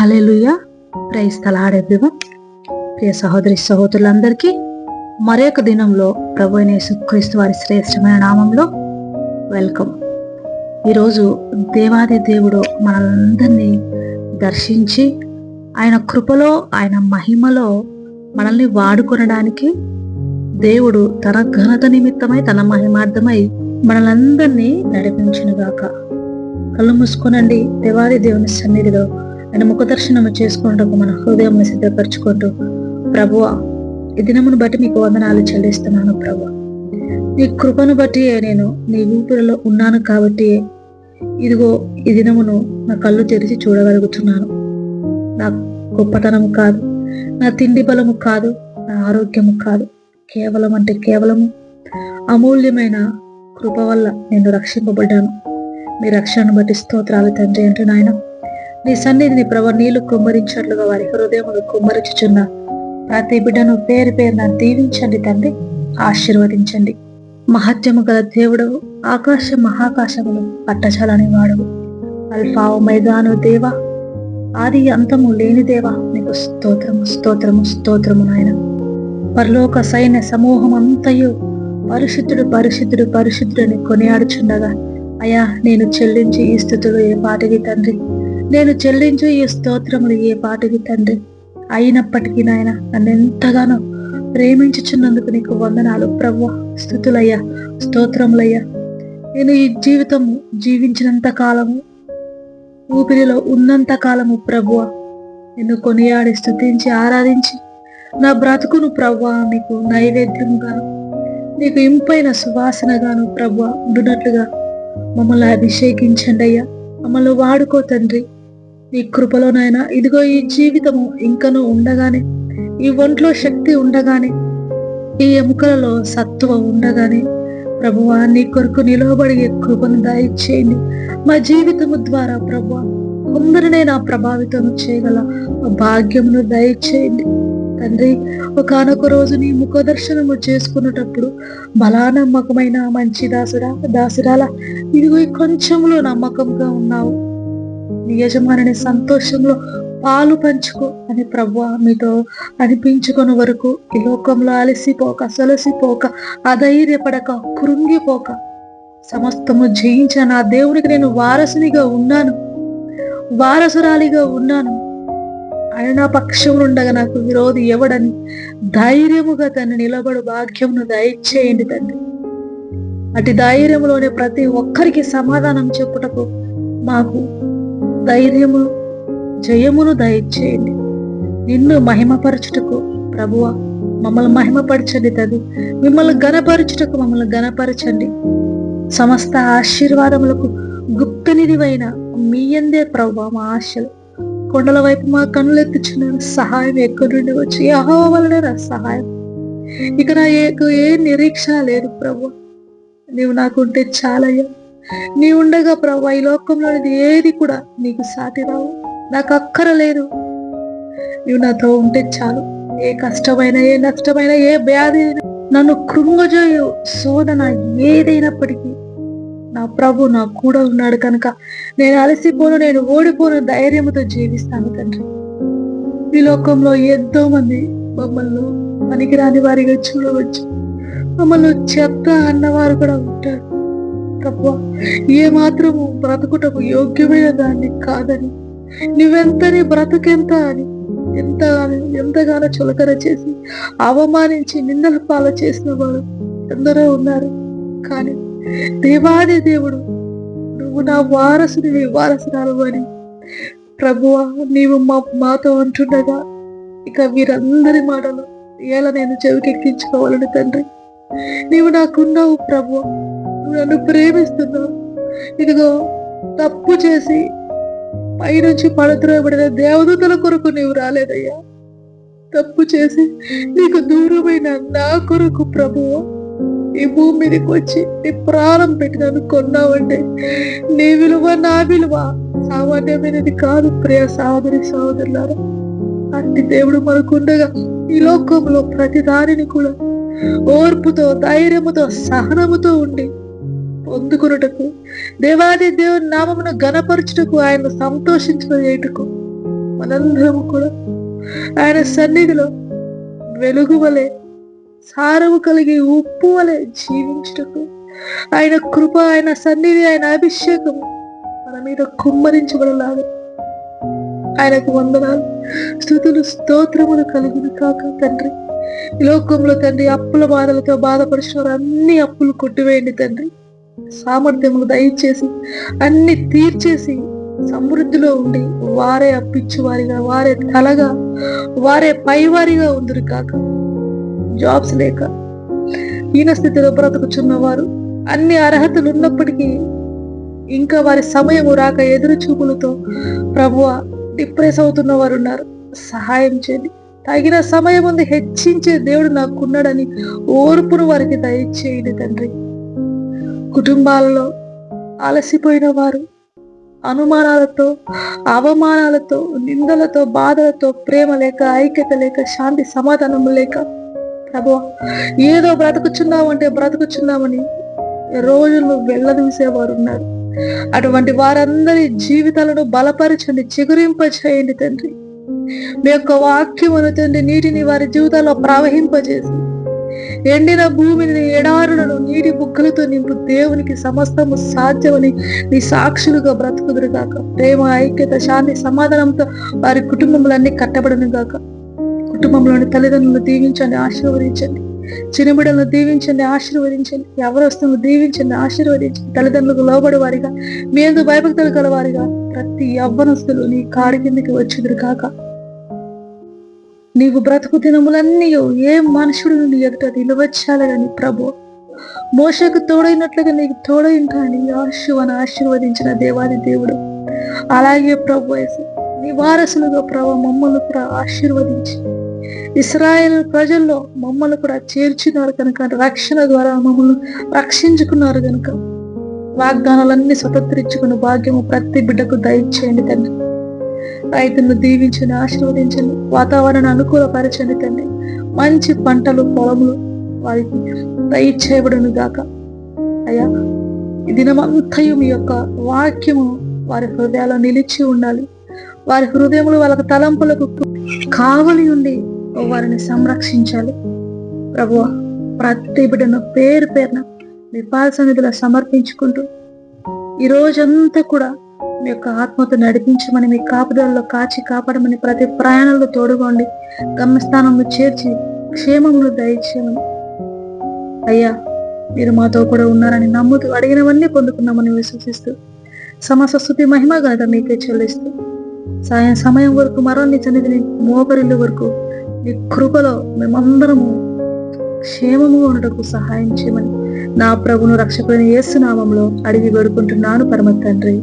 Hallelujah praise తలాడే ప్రియ సహోదరి సహోదరులందరికీ మరొక దినంలో ప్రభు క్రీస్తు వారి శ్రేష్టమైన నామంలో వెల్కమ్. ఈరోజు దేవాది దేవుడు మనందరినీ దర్శించి ఆయన కృపలో ఆయన మహిమలో మనల్ని వాడుకొనడానికి దేవుడు తన ఘనత నిమిత్తమై తన మహిమార్థమై మనలందరినీ నడిపించినగాక. కళ్ళు మూసుకోనండి దేవాది దేవుని సన్నిధిలో. ఆయన ముఖ దర్శనము చేసుకుంటూ మన హృదయం సిద్ధపరచుకుంటూ ప్రభువ ఈ దినమును బట్టి మీకు వందనాలు చెల్లిస్తున్నాను ప్రభు నీ కృపను బట్టి నేను నీ ఊపిరిలో ఉన్నాను కాబట్టి ఇదిగో ఈ దినమును నా కళ్ళు తెరిచి చూడగలుగుతున్నాను. నా గొప్పతనము కాదు నా తిండి బలము కాదు నా ఆరోగ్యము కాదు కేవలం అంటే కేవలము అమూల్యమైన కృప వల్ల నేను రక్షింపబడ్డాను. మీ రక్షణను బట్టి స్తోత్రాలు తండ్రి అంటూ నాయన నీ సన్నిధిని ప్రభు నీళ్ళు కుమ్మరించినట్లుగా వారి హృదయములు కుమ్మరించుచున్న ప్రతి బిడ్డను పేరు పేరున దీవించండి తండ్రి ఆశీర్వదించండి. మహత్యము గల దేవుడు ఆకాశ మహాకాశములు పట్టచాలని వాడు అల్ఫా మైదాను దేవ ఆది అంతము లేని దేవ నీకు స్తోత్రము స్తోత్రము స్తోత్రము నాయన. పరలోక సైన్య సమూహం అంతయు పరిశుద్ధుడు పరిశుద్ధుడు పరిశుద్ధుడని కొనియాడుచుండగా అయా నేను చెల్లించి ఈ స్థుతులు ఏ పాటికి తండ్రి? నేను చెల్లించు ఈ స్తోత్రములు ఏ పాటివి తండ్రి? అయినప్పటికీ నాయన నన్ను ఎంతగానో ప్రేమించుచున్నందుకు నీకు వందనాలు. ప్రభు స్థుతులయ్యా స్తోత్రములయ్యా. నేను ఈ జీవితం జీవించినంత కాలము ఊపిరిలో ఉన్నంత కాలము ప్రభువ నిన్ను కొనియాడి స్థుతించి ఆరాధించి నా బ్రతుకును ప్రభు నీకు నైవేద్యముగాను నీకు ఇంపైన సువాసనగాను ప్రభు ఉండునట్లుగా మమ్మల్ని అభిషేకించండి అయ్యా. మమ్మల్ని వాడుకో తండ్రి. నీ కృపలోనైనా ఇదిగో ఈ జీవితము ఇంకనూ ఉండగానే ఈ ఒంట్లో శక్తి ఉండగానే ఈ ఎముకలలో సత్తువ ఉండగానే ప్రభువా నీ కొరకు నిలవబడి కృపను దయచేయండి. మా జీవితము ద్వారా ప్రభు కొందరినే నా ప్రభావితం చేయగల భాగ్యమును దయచేయండి. తండ్రి ఒకనొక రోజు నీ ముఖ దర్శనము చేసుకున్నటప్పుడు బలా నమ్మకమైన మంచి దాసురా దాసురాల ఇదిగో ఈ కొంచెంలో నమ్మకంగా ఉన్నావు. నీ యజమాని సంతోషంలో పాలు పంచుకో అని ప్రభు మీతో అనిపించుకుని వరకు ఈ లోకంలో అలసిపోక సొలసిపోక అధైర్యపడక కృంగిపోక. సమస్తము జయించిన నా దేవునికి నేను వారసునిగా ఉన్నాను. వారసురాలిగా ఉన్నాను. ఆయన నా పక్షం ఉండగా నాకు విరోధి ఎవడని ధైర్యముగా తను నిలబడు భాగ్యమును దయచేయండి తండ్రి. అటు ధైర్యంలోనే ప్రతి ఒక్కరికి సమాధానం చెప్పుటకు మాకు ధైర్యము జయమును దయచేయండి. నిన్ను మహిమపరచుటకు ప్రభువ మమ్మల్ని మహిమపరచండి తది మిమ్మల్ని గనపరచుటకు మమ్మల్ని గనపరచండి సమస్త ఆశీర్వాదములకు గుప్త నిధివైన మీ అందే ప్రభు మా ఆశలు. కొండల వైపు మా కనులెత్తుచున్నాను సహాయం ఎక్కడి నుండి వచ్చి అహో వలనే నా సహాయం. ఇక నా ఏ నిరీక్షణ లేదు ప్రభు నీవు నాకుంటే చాలయ్యా. నీ ఉండగా ప్రభా ఈ లోకంలోనిది ఏది కూడా నీకు సాటి రావు. నాకు అక్కర లేదు. నువ్వు నాతో ఉంటే చాలు. ఏ కష్టమైన ఏ నష్టమైన ఏ వ్యాధి నన్ను కృంగజోయు శోధన ఏదైనప్పటికీ నా ప్రభు నా కూడా ఉన్నాడు కనుక నేను అలసిపోను నేను ఓడిపోను ధైర్యంతో జీవిస్తాను తండ్రి. ఈ లోకంలో ఎంతో మంది మమ్మల్ని పనికిరాని వారిగా చూడవచ్చు. మమ్మల్ని చెత్త అన్నవారు కూడా ఉంటారు. తప్ప ఏ మాత్రము బ్రతుకుటకు యోగ్యమైన దాన్ని కాదని నువ్వెంతని బ్రతుకెంత అని ఎంత ఎంతగానో చులకర చేసి అవమానించి నిందల పాల చేసిన వాడు ఎందరో ఉన్నారు. కానీ దేవాది దేవుడు నువ్వు నా వారసుని వారసురాలు అని. ప్రభువా నీవు మా మాతో అంటుండగా ఇక వీరందరి మాటలు ఎలా నేను చెవికెక్కించుకోవాలని తండ్రి. నీవు నాకున్నావు ప్రభు నన్ను ప్రేమిస్తున్నావు. ఇదిగో తప్పు చేసి పైనుంచి పడద్రోయబడిన దేవదూతల కొరకు నీవు రాలేదయ్యా. తప్పు చేసి నీకు దూరమైన నా కొరకు ప్రభువు ఈ భూమి మీదకి వచ్చి నీ ప్రాణం పెట్టి నన్ను కొన్నావంటే నీ విలువ నా విలువ. సామాన్యమైనది కాదు ప్రియ సహోదరి సహోదరులారు. అట్టి దేవుడు మనకుండగా ఈ లోకంలో ప్రతి దానిని కూడా ఓర్పుతో ధైర్యముతో సహనముతో ఉండి పొందుకున్నటకు దేవాది దేవుని నామమును గణపరచుటకు ఆయన సంతోషించిన చేయుటకు మనందరం కూడా ఆయన సన్నిధిలో వెలుగు వలె సారము కలిగి ఉప్పు వలె జీవించుటకు ఆయన కృప ఆయన సన్నిధి ఆయన అభిషేకం మన మీద కుమ్మరించబడలాగా. ఆయనకు వందనాలు స్థుతులు స్తోత్రములు కలిగిన కాక తండ్రి. లోకంలో తండ్రి అప్పుల బాధలతో బాధపడిచిన వారు అన్ని అప్పులు కొట్టివేయండి తండ్రి. సామర్థ్యములు దయచేసి అన్ని తీర్చేసి సమృద్ధిలో ఉండి వారే అప్పిచ్చు వారిగా వారే తలగా వారే పైవారిగా ఉందరు కాక. జాబ్స్ లేక హీన స్థితిలో బ్రతుకుచున్న వారు అన్ని అర్హతలు ఉన్నప్పటికీ ఇంకా వారి సమయము రాక ఎదురు చూపులతో ప్రభువ డిప్రెస్ అవుతున్న వారు ఉన్నారు సహాయం చేయండి. తగిన సమయం ఉంది హెచ్చించే దేవుడు నాకున్నాడని ఓర్పును వారికి దయచేయండి తండ్రి. కుటుంబాలలో అలసిపోయిన వారు అనుమానాలతో అవమానాలతో నిందలతో బాధలతో ప్రేమ లేక ఐక్యత లేక శాంతి సమాధానం లేక ప్రభు ఏదో బ్రతుకుచున్నామంటే బ్రతుకుచున్నామని రోజులు వెళ్ళదీసేవారు ఉన్నారు. అటువంటి వారందరి జీవితాలను బలపరచండి చిగురింప చేయండి తండ్రి. మీ యొక్క వాక్యమును తండ్రి నీటిని వారి జీవితాల్లో ప్రవహింపజేసి ఎండిన భూమిని ఎడారులను నీటి బుగ్గలతో నింపు దేవునికి సమస్తము సాధ్యమని నీ సాక్షులుగా బ్రతుకుదురు గాక. ప్రేమ ఐక్యత శాంతి సమాధానంతో వారి కుటుంబములన్నీ కట్టబడను గాక. కుటుంబంలోని తల్లిదండ్రులను దీవించండి ఆశీర్వదించండి. చిన్నబిడలను దీవించండి ఆశీర్వదించండి. ఎవరొస్తులను దీవించండి ఆశీర్వదించండి. తల్లిదండ్రులకు లోబడి వారిగా మీ ఎందుకు భయభక్తులు గలవారిగా ప్రతి యవ్వనస్తులు నీ కాడి కిందకి వచ్చిదురు కాక నీవు బ్రతుకు దినములన్నీ ఏ మనుషుడు నీ ఎదుట నిలవచ్చాలని ప్రభు. మోసకు తోడైనట్లుగా నీకు తోడైంటాని ఆశువను ఆశీర్వదించిన దేవాది దేవుడు. అలాగే ప్రభు నీ వారసులుగా ప్రభు మమ్మల్ని కూడా ఆశీర్వదించి. ఇస్రాయేల్ ప్రజల్లో మమ్మల్ని కూడా చేర్చినారు కనుక రక్షణ ద్వారా మమ్మల్ని రక్షించుకున్నారు కనుక. వాగ్దానాలన్నీ స్వతంత్రించుకున్న భాగ్యము ప్రతి బిడ్డకు దయచేయండి తండ్రి. రైతులను దీవించండి ఆశీర్వదించండి వాతావరణాన్ని అనుకూలపరచండి తండ్రి. మంచి పంటలు పొలములు వారికి దయచేయబడును గాక. అయ్యా ఈ దినమంతయు మీ యొక్క వాక్యము వారి హృదయాల్లో నిలిచి ఉండాలి. వారి హృదయములు వాళ్ళకి తలంపులకు కావలి ఉండి వారిని సంరక్షించాలి. ప్రభు ప్రతి బిడ్డను పేరు పేరున మీ పాద సన్నిధిలో సమర్పించుకుంటూ ఈ రోజంతా కూడా మీ యొక్క ఆత్మతో నడిపించమని మీ కాపుదలలో కాచి కాపాడమని ప్రతి ప్రయాణంలో తోడుకోండి గమ్యస్థానంలో చేర్చి క్షేమంలో దయచేయమని. అయ్యా మీరు మాతో కూడా ఉన్నారని నమ్ముతూ అడిగినవన్నీ పొందుకున్నామని విశ్వసిస్తూ సమస్త స్థుతి మహిమ గనక మీకే చెల్లిస్తూ సాయం సమయం వరకు మరో నిజనిధిని మోకరిల్లు వరకు మీ కృపలో మేమందరము క్షేమము ఉండటకు సహాయం చేయమని నా ప్రభును రక్షకుడిని ఏసునామంలో అడిగి వేడుకుంటున్నాను పరమ తండ్రి.